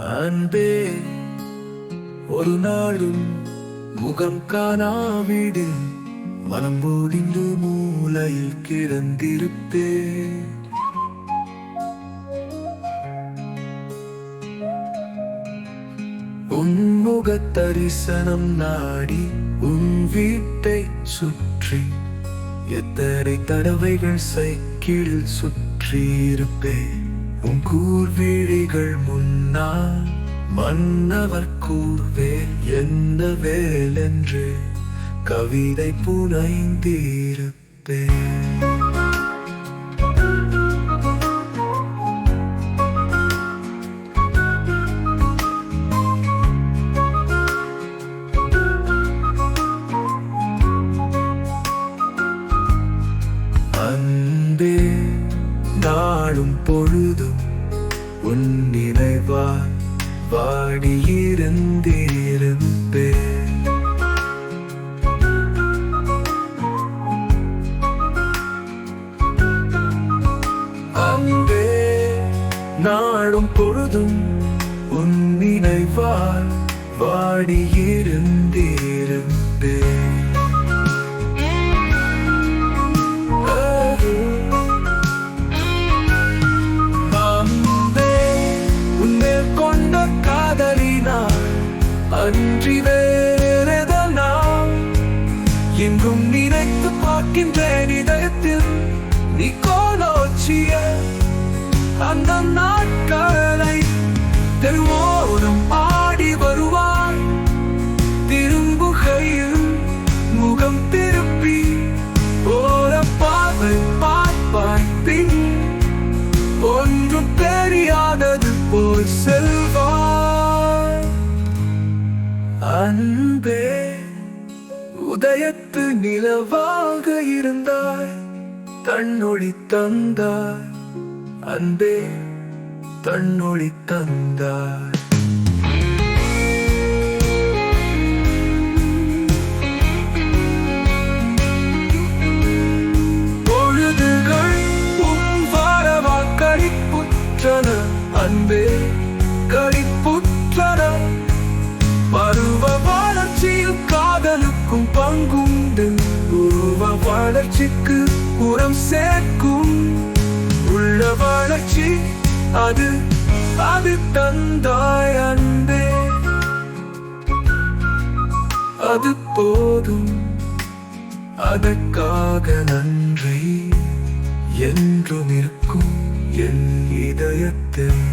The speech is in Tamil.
அன்பே ஒரு நாளும் முகம் காணாவிடு. மனம் போதிந்து மூலையில் கிடந்திருப்பே உன்முக தரிசனம் நாடி உன் வீட்டை சுற்றி எத்தனை தடவைகள் சைக்கிள் சுற்றியிருப்பேன். உன் கூர்விழிகள் முன்னால் மன்னவர் கூர்வே என்ன வேலென்று கவிதை புனைந்திருப்பேன். நாளும் பொழுதும் உன் நினைவாய் வாடியிருந்திருப்பே. அன்பே நாடும் பொழுதும் உன் நினைவால் வாடியிருந்திருப்பே. அன்றி வேறெதனால் எங்கும் நினைத்து பார்க்கின்ற இதயத்தில் நீ கோலோச்சிய அந்த நாட்களை தெருவோரம் ஆடி வருவார் திரும்புகையில் முகம் திருப்பி ஓர பார்வை பார்ப்பாய் பின். ஒன்றும் தெரியாதது போல் செல்வாய். அன்பே உதயத்து நிலவாக இருந்தாய் தன்னொழி தந்தாய். அன்பே தன்னொழி தந்தாய். பொழுதுகள் உன் வரவால் அன்பே கடிப்புற்றன. வளர்ச்சிக்கு உரம் சேர்க்கும். உள்ள வளர்ச்சி அது அது தந்தாய் அன்பே. அது போதும். அதற்காக நன்றி. என்றும் இருக்கும் என் இதயத்தில்.